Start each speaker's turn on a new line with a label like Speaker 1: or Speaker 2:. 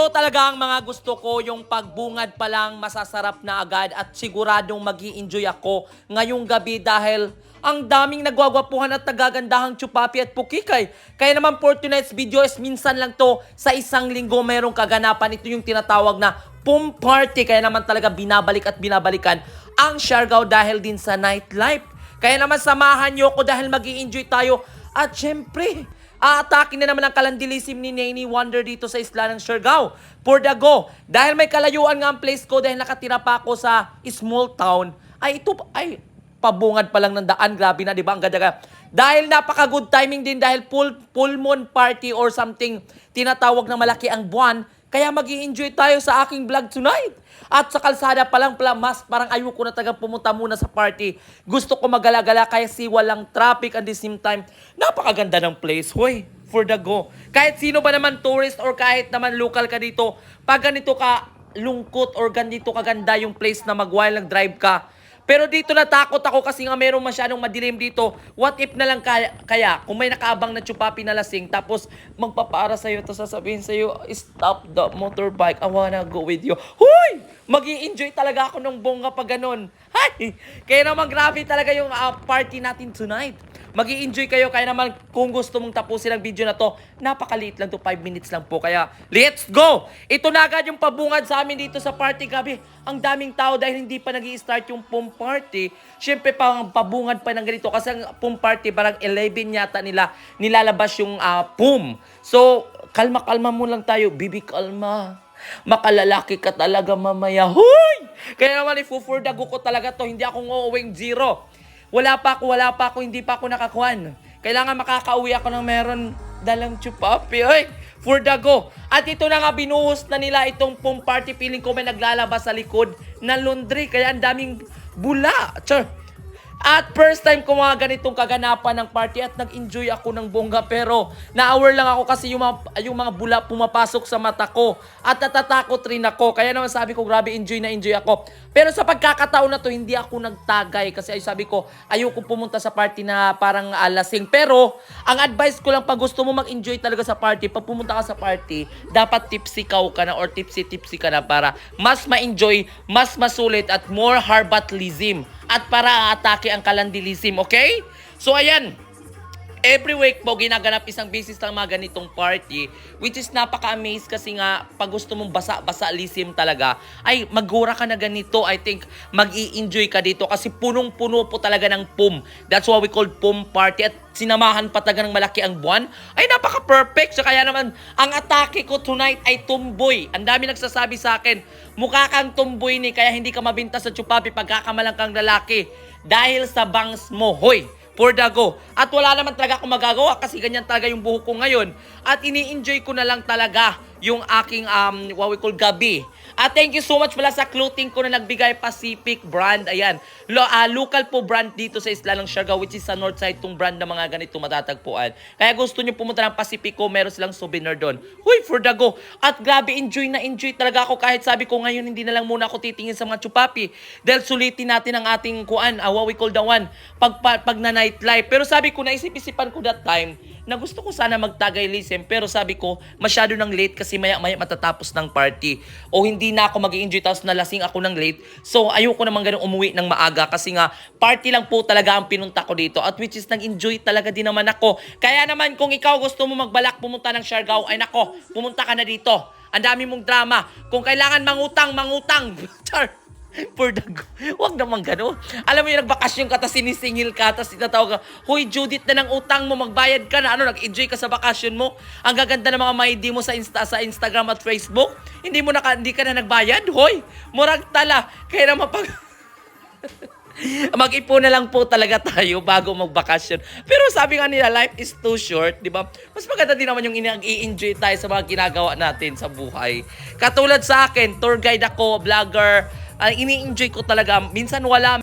Speaker 1: Ito talaga ang mga gusto ko, yung pagbungad pa lang masasarap na agad at siguradong mag enjoy ako ngayong gabi dahil ang daming nagwagwapuhan at nagagandahang chupapi at pukikay. Kaya naman for tonight's video is minsan lang to sa isang linggo mayroong kaganapan. Ito yung tinatawag na pum party. Kaya naman talaga binabalik at binabalikan ang Siargao dahil din sa nightlife. Kaya naman samahan nyo ko dahil mag enjoy tayo. At syempre, Aatake na naman ang kalandilisim ni Nene Wonder dito sa isla ng Siargao. For the go. Dahil may kalayuan nga ang place ko dahil nakatira pa ako sa small town, ay ito, ay pabungad pa lang ng daan. Grabe na, di ba? Ang ganda. Dahil napaka-good timing din dahil full, full moon party or something tinatawag na malaki ang buwan. Kaya mag enjoy tayo sa aking vlog tonight. At sa kalsada pa lang pala, mas parang ayoko na tagang pumunta muna sa party. Gusto ko magalagala kaya si walang traffic at the same time, napakaganda ng place. Hoy, for the go. Kahit sino ba naman tourist or kahit naman local ka dito, pag ganito ka lungkot or ganito kaganda yung place na mag-while drive ka, pero dito natakot ako kasi nga meron masyadong madilim dito. What if na lang kaya, kaya kung may nakaabang na chupapi na lasing tapos magpapara sa'yo tapos sasabihin sa'yo, stop the motorbike, I wanna go with you. Huy! mag enjoy talaga ako ng bongga pag ganun. Hay! Kaya naman grabe talaga yung ah, party natin tonight mag enjoy kayo. Kaya naman, kung gusto mong tapusin ang video na to, napakaliit lang to, 5 minutes lang po. Kaya, let's go! Ito na agad yung pabungad sa amin dito sa party. Gabi, ang daming tao dahil hindi pa nag start yung pum party. Siyempre, pang pabungad pa ng ganito. Kasi ang pum party, parang 11 yata nila, nilalabas yung uh, pum. So, kalma-kalma mo lang tayo. Bibi, kalma. Makalalaki ka talaga mamaya. Huy! Kaya naman, ifufurdago ko talaga to. Hindi ako uuwing zero. Wala pa ako, wala pa ako, hindi pa ako nakakuan. Kailangan makakauwi ako ng meron dalang chupapi. Oy, for the go. At ito na nga, binuhos na nila itong pong party. Feeling ko may naglalabas sa likod na laundry. Kaya ang daming bula. Char. At first time ko mga ganitong kaganapan ng party at nag-enjoy ako ng bongga pero na-hour lang ako kasi yung mga, yung mga bula pumapasok sa mata ko at natatakot rin ako. Kaya naman sabi ko grabe enjoy na enjoy ako. Pero sa pagkakataon na to hindi ako nagtagay kasi ay sabi ko ayoko pumunta sa party na parang alasing. Pero ang advice ko lang pag gusto mo mag-enjoy talaga sa party, pag pumunta ka sa party, dapat tipsy ka ka na or tipsy-tipsy ka na para mas ma-enjoy, mas masulit at more harbatlism at para atake ang kalandilism, okay? So ayan, every week po ginaganap isang basis lang mga ganitong party which is napaka-amaze kasi nga pag gusto mong basa-basa lisim talaga. Ay magura ka na ganito I think mag enjoy ka dito kasi punong-puno po talaga ng pum that's why we call pum party. At sinamahan pa talaga ng malaki ang buwan. Ay napaka-perfect. So kaya naman ang atake ko tonight ay tumboy. Ang dami nagsasabi sa akin mukha kang tumboy ni kaya hindi ka mabinta sa chupapi. Pagkakamalang kang lalaki dahil sa bangs mo. Hoy for the go. At wala naman talaga akong magagawa kasi ganyan talaga yung buhok ko ngayon. At ini-enjoy ko na lang talaga yung aking um, what we call gabi. At thank you so much pala sa clothing ko na nagbigay Pacific brand. Ayan. Lo, uh, local po brand dito sa isla ng Siargao which is sa north side tong brand na mga ganito matatagpuan. Kaya gusto nyo pumunta ng Pacifico, meron silang souvenir doon. Huy, for the go. At grabe, enjoy na enjoy talaga ako kahit sabi ko ngayon hindi na lang muna ako titingin sa mga chupapi. Dahil sulitin natin ang ating kuan, uh, what we call the one, pag, pag, pag na nightlife. Pero sabi ko, naisip-isipan ko that time, na gusto ko sana magtagay lisem pero sabi ko masyado nang late kasi maya maya matatapos ng party. O hindi na ako mag enjoy tapos nalasing ako ng late. So ayoko naman ganun umuwi ng maaga kasi nga party lang po talaga ang pinunta ko dito. At which is nag-enjoy talaga din naman ako. Kaya naman kung ikaw gusto mo magbalak pumunta ng Siargao ay nako pumunta ka na dito. Ang dami mong drama. Kung kailangan mangutang mangutang. Char For the. Huwag naman gano'n. Alam mo yung nagbakasyon ka, tapos sinisingil ka, tapos tinatawag ka, Hoy, Judith na ng utang mo, magbayad ka na. Ano, nag-enjoy ka sa bakasyon mo? Ang gaganda ng mga maidi mo sa, Insta, sa Instagram at Facebook. Hindi mo na, hindi ka na nagbayad? Hoy, murag tala. Kaya naman pag... Mag-ipon na lang po talaga tayo bago magbakasyon. Pero sabi nga nila, life is too short, di ba? Mas maganda din naman yung i-enjoy tayo sa mga ginagawa natin sa buhay. Katulad sa akin, tour guide ako, vlogger, uh, ini-enjoy ko talaga. Minsan wala,